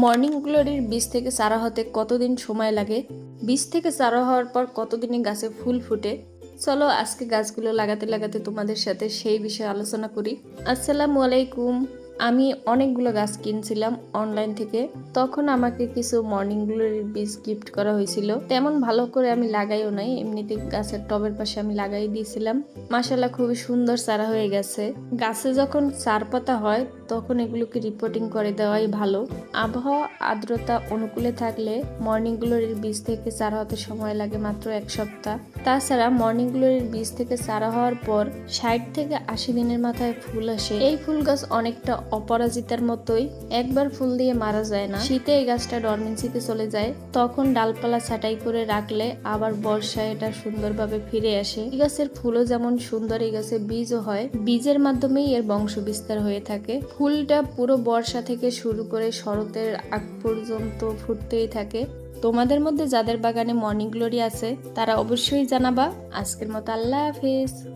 Morning গ্লোরির বীজ থেকে চারা হতে কতদিন সময় লাগে? বীজ থেকে চারা হওয়ার পর কতদিনে গাছে ফুল ফুটে? চলো আজকে গাছগুলো লাগাতে লাগাতে তোমাদের সাথে সেই বিষয়ে আলোচনা করি। আসসালামু আলাইকুম। আমি অনেকগুলো গাছ কিনছিলাম অনলাইন থেকে। তখন আমাকে কিছু মর্নিং গ্লোরির বীজ গিফট করা হয়েছিল। তেমন ভালো করে আমি লাগাইও নাই, এমনিতে গাছের টবের পাশে আমি লাগাই দিয়েছিলাম। মাসাল্লাহ খুবই সুন্দর চারা হয়ে গেছে। গাছে যখন চার পাতা হয়, তখন এগুলোকে রিপোর্টিং করে দেওয়াই ভালো। আবহাওয়া আর্দ্রতা অনুকূলে থাকলে মর্নিং গ্লোরির বীজ থেকে চারা হতে সময় লাগে মাত্র এক সপ্তাহ। তাছাড়া মর্নিং গ্লোরির বীজ থেকে চারা হওয়ার পর ষাট থেকে আশি দিনের মাথায় ফুল আসে। এই ফুল গাছ অনেকটা অপরাজিতার মতোই একবার ফুল দিয়ে মারা যায় না। শীতে এই গাছটা ডরমেন্সিতে চলে যায়, তখন ডালপালা ছাটাই করে রাখলে আবার বর্ষায় এটা সুন্দরভাবে ফিরে আসে। এই গাছের ফুলও যেমন সুন্দর, এই গাছে বীজও হয়। বীজের মাধ্যমেই এর বংশ বিস্তার হয়ে থাকে। ফুলটা পুরো বর্ষা থেকে শুরু করে শরতের আগ পর্যন্ত ফুটতেই থাকে। তোমাদের মধ্যে যাদের বাগানে মর্নিং গ্লোরি আছে, তারা অবশ্যই জানাবা। আজকের মতো আল্লাহ হাফিজ।